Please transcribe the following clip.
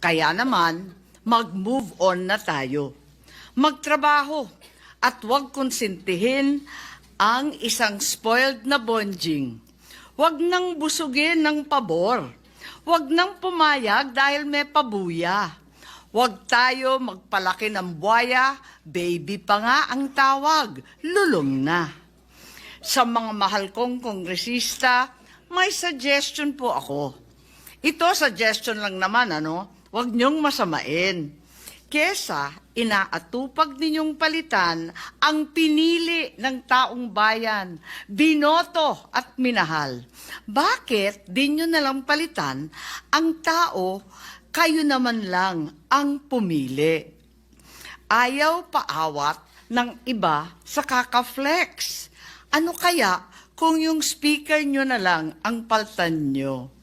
Kaya naman, mag-move on na tayo. Magtrabaho at huwag konsintihin ang isang spoiled na bonjing. Huwag nang busugin ng pabor. Huwag nang pumayag dahil may pabuya. Huwag tayo magpalaki ng buwaya, baby pa nga ang tawag, lulong na. Sa mga mahal kong kongresista, may suggestion po ako. Ito, suggestion lang naman, ano? Huwag niyong masamain. Kesa inaatupag ninyong palitan ang pinili ng taong bayan, binoto at minahal. Bakit di nyo nalang palitan ang tao, kayo naman lang ang pumili? Ayaw paawat ng iba sa kakaflex. Ano kaya kung yung speaker nyo na lang ang paltan nyo?